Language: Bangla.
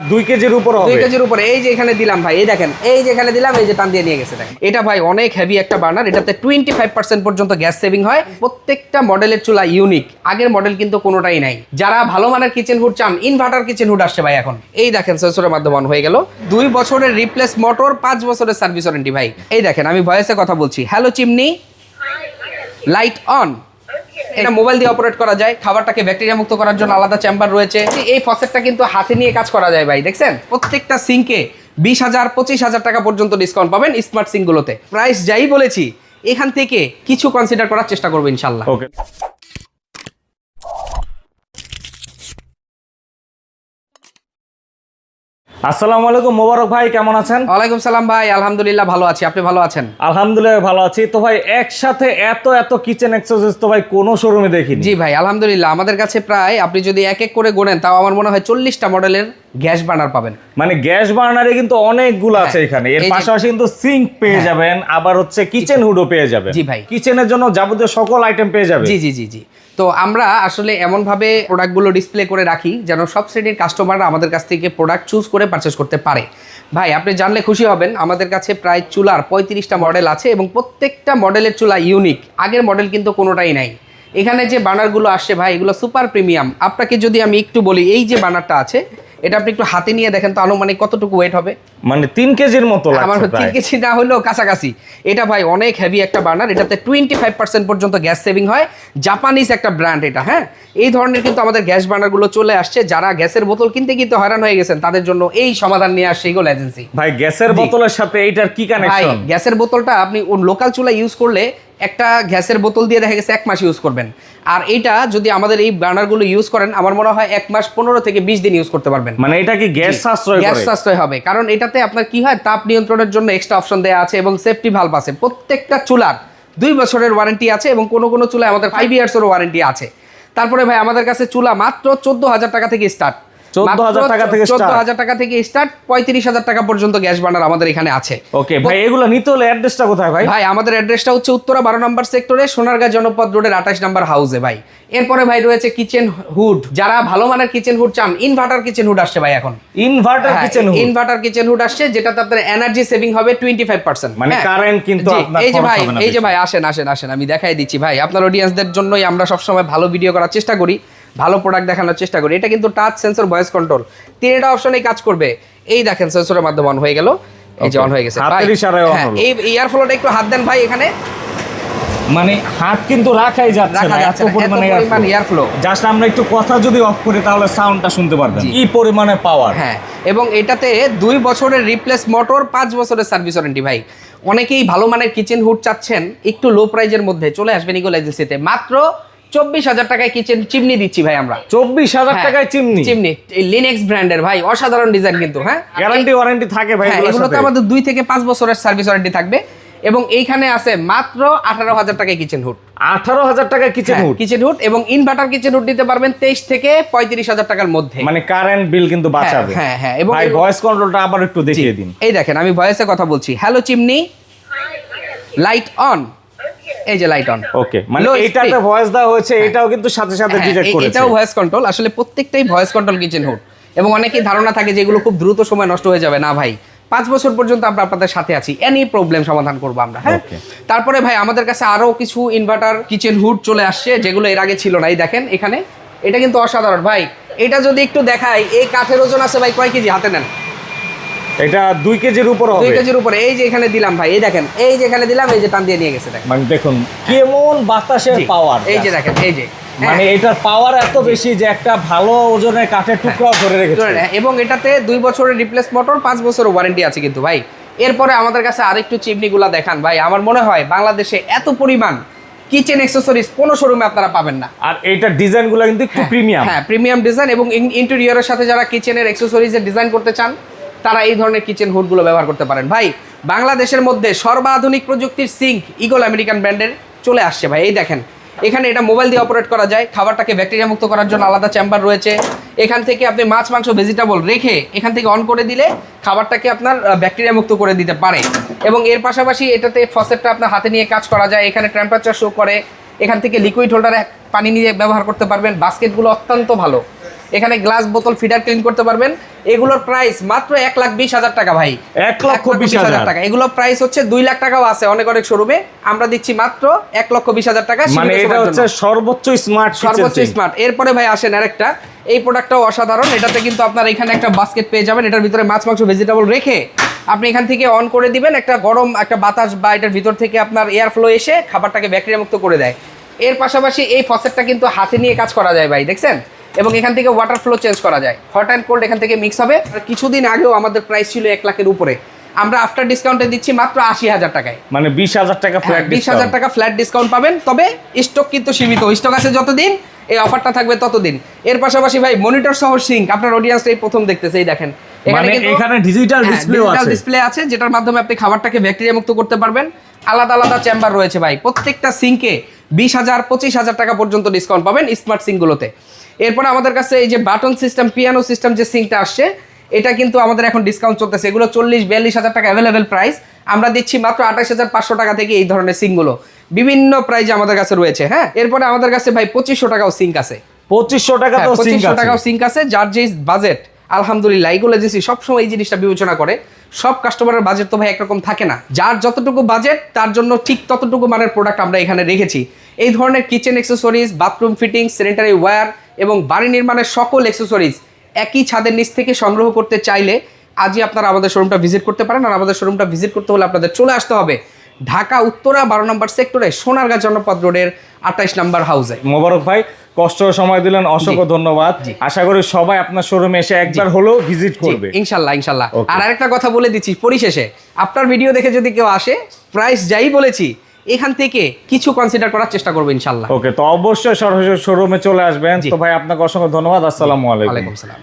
দুই কেজির উপর দুই কেজির উপরে। এই যে এখানে দিলাম ভাই এই দেখেন এই যে এখানে দিলাম এই যে টান দিয়ে নিয়ে গেছে দেখেন। এটা ভাই অনেক হেভি একটা বার্নার এটাতে টোয়েন্টি ফাইভ পার্সেন্ট পর্যন্ত গ্যাস সেভিং হয়। প্রত্যেকটা মডেলের চুলা ইউনিক আগের মডেল কিন্তু কোনোটাই নাই। যারা ভালো মানের কিচেন হুড চান ইনভার্টার কিচেন হুড আসছে ভাই এখন। এই দেখেন সেন্সরের মাধ্যমে অন হয়ে গেল। দুই বছরের রিপ্লেস মোটর পাঁচ বছরের সার্ভিস ওয়ারেন্টি ভাই। এই দেখেন আমি ভয়েসে কথা বলছি। হ্যালো চিমনি লাইট অন এটা মোবাইল দিয়ে অপারেট করা যায়, খাবারটাকে ব্যাকটেরিয়া মুক্ত করার জন্য আলাদা চেম্বার রয়েছে। এই ফসেটটা কিন্তু হাতে নিয়ে কাজ করা যায় ভাই, দেখছেন? প্রত্যেকটা সিঙ্কে বিশ হাজার, পঁচিশ হাজার টাকা পর্যন্ত ডিসকাউন্ট পাবেন স্মার্ট সিঙ্কগুলোতে প্রাইস যাই বলেছি, এখান থেকে কিছু কনসিডার করার চেষ্টা করব ইনশাল্লাহ। ওকে আসসালামু আলাইকুম মোবারক ভাই কেমন আছেন? ওয়ালাইকুম সালাম ভাই আলহামদুলিল্লাহ ভালো আছি আপনি ভালো আছেন? আলহামদুলিল্লাহ ভালো আছি। তো ভাই একসাথে এত এত কিচেন এক্সেসরিজ তো ভাই কোনো শোরুমে দেখিনি। জি ভাই আলহামদুলিল্লাহ আমাদের কাছে প্রায় আপনি যদি এক এক করে গোনেন তাও আমার মনে হয় চল্লিশটা মডেলের গ্যাস বার্নার পাবেন। মানে গ্যাস বার্নারে কিন্তু অনেকগুলো আছে এখানে। এর হ্যাঁ, এই যে- পাশাপাশি কিন্তু সিঙ্ক পেয়ে হ্যাঁ। যাবেন আবার হচ্ছে কিচেন হুডও পেয়ে যাবেন। জি ভাই। কিচেনের জন্য যাবতীয় সকল আইটেম পেয়ে যাবে জি জি জি জি। তো আমরা আসলে এমনভাবে প্রোডাক্টগুলো ডিসপ্লে করে রাখি যেন সব শ্রেণির কাস্টমাররা আমাদের কাছ থেকে প্রোডাক্ট চুজ করে পারচেস করতে পারে। ভাই, আপনি জানলে খুশি হবেন, আমাদের কাছে প্রায় চুলার পঁয়ত্রিশটা মডেল আছে এবং প্রত্যেকটা মডেলের চুলা ইউনিক আগের মডেল কিন্তু কোনোটাই নাই। এখানে যে বানারগুলো আসছে ভাই, এগুলো সুপার প্রিমিয়াম আপনাকে যদি আমি একটু বলি, এই যে বানারটা আছে এটা আপনি একটু হাতে নিয়ে দেখেন তো আনুমানিক কতটুকু ওয়েট হবে। মানে তিন কেজির মতো আমার তিন কেজি না হলেও কাছাকাছি। এটা ভাই অনেক হেভি একটা বার্নার এটাতে টোয়েন্টি ফাইভ পার্সেন্ট পর্যন্ত গ্যাস সেভিং হয়। জাপানিজ একটা ব্র্যান্ড এটা হ্যাঁ? এই ধরনের কিন্তু আমাদের গ্যাস বার্নারগুলো চলে আসছে। যারা গ্যাসের বোতল কিনতে কিনতে হয়রান হয়ে গেছেন তাদের জন্য এই সমাধান নিয়ে আসছে এগুলো এজেন্সি ভাই গ্যাসের বোতলের সাথে এইটার কি কানেকশন গ্যাসের বোতলটা আপনি লোকাল চুলা ইউজ করলে একটা গ্যাসের বোতল দিয়ে দেখা গেছে এক মাস ইউজ করবেন। আর এটা যদি আমাদের এই বার্নারগুলো ইউজ করেন আমার মনে হয় এক মাস পনেরো থেকে বিশ দিন ইউজ করতে পারবেন। মানে এটা কি গ্যাস সাশ্রয় গ্যাস সাশ্রয় হবে। কারণ এটাতে আপনার কি হয় তাপ নিয়ন্ত্রণের জন্য এক্সট্রা অপশন দেওয়া আছে এবং সেফটি ভালভ আছে। প্রত্যেকটা চুলার দুই বছরের ওয়ারেন্টি আছে এবং কোনো কোনো চুলায় আমাদের ফাইভ ইয়ার্সেরও ওয়ারেন্টি আছে। তারপরে ভাই আমাদের কাছে চুলা মাত্র চোদ্দ হাজার টাকা থেকে স্টার্ট 14,000 টাকা থেকে চোদ্দ start? টাকা থেকে স্টার্ট টাকা পর্যন্ত গ্যাস বার্নার আমাদের এখানে আছে। ওকে ভাই এগুলো নিতে হলে অ্যাড্রেসটা কোথায় ভাই? ভাই আমাদের অ্যাড্রেসটা হচ্ছে উত্তরা বারো নম্বর সেক্টরে সোনারগাঁ জনপদ রোডের আঠাশ নম্বর হাউসে ভাই। এরপরে ভাই রয়েছে কিচেন হুড যারা ভালো মানের কিচেন হুড চান ইনভার্টার কিচেন হুড আসছে ভাই এখন। Inverter kitchen inverter kitchen hood আসছে যেটাতে আপনার এনার্জি সেভিং হবে টোয়েন্টি ফাইভ পার্সেন্ট মানে current কিন্তু আপনার এই যে ভাই এই যে ভাই আসেন আসেন আসেন আমি দেখাই দিচ্ছি ভাই। আপনার অডিয়েন্সদের জন্যই আমরা সবসময় ভালো ভিডিও করার চেষ্টা করি। ভালো প্রোডাক্ট দেখানোর চেষ্টা করি। এটা কিন্তু টাচ সেন্সর ভয়েস কন্ট্রোল তিনটা অপশনেই কাজ করবে। এই দেখেন সেন্সরের মাধ্যমে অন হয়ে গেল। এই যে অন হয়ে গেছে। হ্যাঁ। এই ইয়ার ফ্লোটা একটু হাত দেন ভাই এখানে। মানে হাত কিন্তু রাখাই যাচ্ছে না এত পরিমাণে এয়ার ফ্লো জাস্ট আমরা একটু কথা যদি অফ করি তাহলে সাউন্ডটা শুনতে পারবেন। কি পরিমাণে পাওয়ার হ্যাঁ এবং এটাতে দুই বছরের রিপ্লেস মোটর পাঁচ বছরের সার্ভিস ওয়ারেন্টি ভাই। অনেকেই ভালো মানের কিচেন হুড চাচ্ছেন একটু লো প্রাইজের মধ্যে। চলে আসবেন ইগোল এজেন্সিতে মাত্র চব্বিশ হাজার টাকায় কিচেন চিমনি দিচ্ছি ভাই আমরা। চব্বিশ হাজার হ্যাঁ, টাকায় চিমনি? চিমনি। লিনেক্স ব্র্যান্ডের ভাই অসাধারণ ডিজাইন কিন্তু হ্যাঁ? গ্যারান্টি ওয়ারেন্টি থাকে ভাই হ্যাঁ এগুলোতে আমাদের দুই থেকে পাঁচ বছরের সার্ভিস ওয়ারেন্টি থাকবে। এবং এইখানে আছে মাত্র আঠারো হাজার টাকায় কিচেন হুড আঠারো হাজার টাকায় কিচেন হুড কিচেন হুড এবং ইনভার্টার কিচেন হুড নিতে পারবেন তেইশ থেকে পঁয়ত্রিশ হাজার টাকার মধ্যে। মানে কারেন্ট বিল কিন্তু বাঁচাবে। হ্যাঁ, হ্যাঁ, এবং- ভয়েস কন্ট্রোলটা আবার একটু দেখিয়ে দিন। এই দেখেন আমি ভয়েসে কথা বলছি। হ্যালো চিমনি লাইট অন এই যে লাইট অন ওকে মানে এইটাতে ভয়েস দেওয়া হয়েছে এটাও কিন্তু সাথে সাথে হ্যাঁ, ডিটেক্ট এই- করেছে। এটাও ভয়েস কন্ট্রোল আসলে প্রত্যেকটাই ভয়েস কন্ট্রোল কিচেন হুড এবং অনেকেই ধারণা থাকে যে এগুলো খুব দ্রুত সময় নষ্ট হয়ে যাবে। না ভাই পাঁচ বছর পর্যন্ত আমরা আপনাদের সাথে আছি। এনি প্রবলেম সমাধান করব আমরা হ্যাঁ? তারপরে ভাই আমাদের কাছে আরও কিছু ইনভার্টার কিচেন হুড চলে আসছে যেগুলো এর আগে ছিল না। এই দেখেন এখানে। এটা কিন্তু অসাধারণ। ভাই এটা যদি একটু দেখাই এই কাঠের ওজন আছে ভাই কয় কেজি? হাতে নেন। এটা দুই কেজির উপর হবে। কেজির উপরে। এই যে এখানে দিলাম ভাই এই দেখেন এই যে এখানে দিলাম এই যে টান দিয়ে নিয়ে গেছে দেখেন। মানে দেখুন কেমন বাতাসের পাওয়ার এই যে দেখেন এই যে। মানে এটার পাওয়ার এত বেশি যে একটা ভালো ওজনের কাঠের টুকরাও ধরে রেখেছে। এবং এটাতে দুই বছরের রিপ্লেস মোটর পাঁচ বছরের ওয়ারেন্টি আছে কিন্তু ভাই। এরপরে আমাদের কাছে আরেকটু চিমনিগুলা দেখান ভাই। আমার মনে হয় বাংলাদেশে এত পরিমাণ কিচেন অ্যাক্সেসরিজ কোনো শোরুমে আপনারা পাবেন না। আর এইটার ডিজাইনগুলো কিন্তু একটু প্রিমিয়াম হ্যাঁ প্রিমিয়াম ডিজাইন এবং ইন্টেরিয়রের সাথে যারা কিচেনের অ্যাক্সেসরিজের ডিজাইন করতে চান তারা এই ধরনের কিচেন হুডগুলো ব্যবহার করতে পারেন। ভাই, বাংলাদেশের মধ্যে সর্বাধুনিক প্রযুক্তির সিঙ্ক ইগল আমেরিকান ব্র্যান্ডের চলে আসছে ভাই। এই দেখেন, এখানে এটা মোবাইল দিয়ে অপারেট করা যায়। খাবারটাকে ব্যাকটেরিয়া মুক্ত করার জন্য আলাদা চেম্বার রয়েছে। এখান থেকে আপনি মাছ, মাংস ভেজিটেবল রেখে এখান থেকে অন করে দিলে খাবারটাকে আপনার ব্যাকটেরিয়া মুক্ত করে দিতে পারে। এবং এর পাশাপাশি এটাতে ফসেটটা আপনার হাতে নিয়ে কাজ করা যায়। এখানে টেম্পারেচার শো করে। এখান থেকে লিকুইড হোল্ডারে পানি নিয়ে ব্যবহার করতে পারবেন। বাস্কেটগুলো অত্যন্ত ভালো। এখানে গ্লাস বোতল ফিডার ক্লিন করতে পারবেন। এগুলোর প্রাইস মাত্র এক লাখ বিশ হাজার টাকা ভাই। এক লক্ষ বিশ হাজার টাকা। এগুলো প্রাইস হচ্ছে দুই লাখ টাকাও আছে অনেক অনেক শোরুমে আমরা দিচ্ছি মাত্র এক লক্ষ বিশ হাজার টাকা মানে এটা হচ্ছে সর্বোচ্চ স্মার্ট সর্বোচ্চ স্মার্ট এরপরে ভাই আসেন আরেকটা। এই প্রোডাক্টটাও অসাধারণ। এটাতে কিন্তু আপনার এখানে একটা বাস্কেট পেয়ে যাবেন। এটার ভিতরে মাছ মাংস ভেজিটেবল রেখে আপনি এখান থেকে অন করে দিবেন একটা গরম একটা বাতাস বা এটার ভিতর থেকে আপনার এয়ার ফ্লো এসে খাবারটাকে ব্যাকটেরিয়া মুক্ত করে দেয়। এর পাশাপাশি এই ফসেটটা কিন্তু হাতে নিয়ে কাজ করা যায় ভাই দেখছেন? এবং এখান থেকে ওয়াটার ফ্লো চেঞ্জ করা যায়। হট অ্যান্ড কোল্ড এখান থেকে মিক্স হবে। আর কিছুদিন আগেও আমাদের প্রাইস ছিল এক লাখের উপরে। আমরা আফটার ডিসকাউন্টে দিচ্ছি মাত্র আশি হাজার টাকায়। মানে বিশ হাজার টাকা ফ্ল্যাট বিশ হাজার টাকা ফ্ল্যাট ডিসকাউন্ট পাবেন। তবে স্টক কিন্তু সীমিত। স্টক আছে যতদিন এই অফারটা থাকবে ততদিন। এর পাশাপাশি ভাই মনিটর সহ সিঙ্ক আপনার অডিয়েন্স এই প্রথম দেখতেছে এই দেখেন। মানে এখানে ডিজিটাল ডিসপ্লেও আছে। ডিসপ্লে আছে যেটার মাধ্যমে আপনি খাবারটাকে ব্যাকটেরিয়া মুক্ত করতে পারবেন। আলাদা আলাদা চেম্বার রয়েছে ভাই। প্রত্যেকটা সিঙ্কে বিশ হাজার পঁচিশ হাজার টাকা পর্যন্ত ডিসকাউন্ট পাবেন স্মার্ট সিঙ্কগুলোতে এরপরে আমাদের কাছে এই যে বাটন সিস্টেম পিয়ানো সিস্টেম যে সিঙ্কটা আসছে এটা কিন্তু আমাদের এখন ডিসকাউন্ট চলতেছে। এগুলো চল্লিশ বিয়াল্লিশ হাজার টাকা অ্যাভেলেবেল প্রাইস আমরা দিচ্ছি মাত্র আঠাশ হাজার পাঁচশো টাকা থেকে এই ধরনের সিঙ্কগুলো বিভিন্ন প্রাইজে আমাদের কাছে রয়েছে হ্যাঁ? এরপরে আমাদের কাছে ভাই পঁচিশশো টাকাও সিঙ্ক আছে। পঁচিশশো টাকা সিঙ্ক হ্যাঁ, পঁচিশশো আছে। টাকাও সিঙ্ক আছে যার যে বাজেট আলহামদুলিল্লাহ, এইগুলো এজেন্সি সবসময় এই জিনিসটা বিবেচনা করে, সব কাস্টমারের বাজেট তো ভাই একরকম থাকে না। যার যতটুকু বাজেট তার জন্য ঠিক ততটুকু মানের প্রোডাক্ট আমরা এখানে রেখেছি। এই ধরনের kitchen accessories bathroom fitting sanitary ware এবং বাড়ি নির্মাণের সকল এক্সেসরিজ একই ছাদের নিচ থেকে সংগ্রহ করতে চাইলে আজই আপনারা আমাদের শোরুমটা ভিজিট করতে পারেন। আর আমাদের শোরুমটা ভিজিট করতে হলে আপনাদের চলে আসতে হবে। ঢাকা উত্তরা বারো নম্বর সেক্টরে সোনারগাঁ জনপদ রোডের আঠাইশ নম্বর হাউসে। মোবারক ভাই কষ্ট সময় দিলেন অসংখ্য ধন্যবাদ। আশা করি সবাই আপনার শোরুমে এসে একবার হলেও ভিজিট করবে। ইনশাল্লাহ ইনশাল্লাহ। আর আরেকটা কথা বলে দিচ্ছি পরিশেষে আপনার ভিডিও দেখে যদি কেউ আসে প্রাইস যাই বলেছি এখান থেকে কিছু কনসিডার করার চেষ্টা করব ইনশাল্লাহ। ওকে তো অবশ্যই সরাসরি শোরুমে চলে আসবেন। তো ভাই আপনাকে অসংখ্য ধন্যবাদ। আসসালামু আলাইকুম। ওয়ালাইকুম সালাম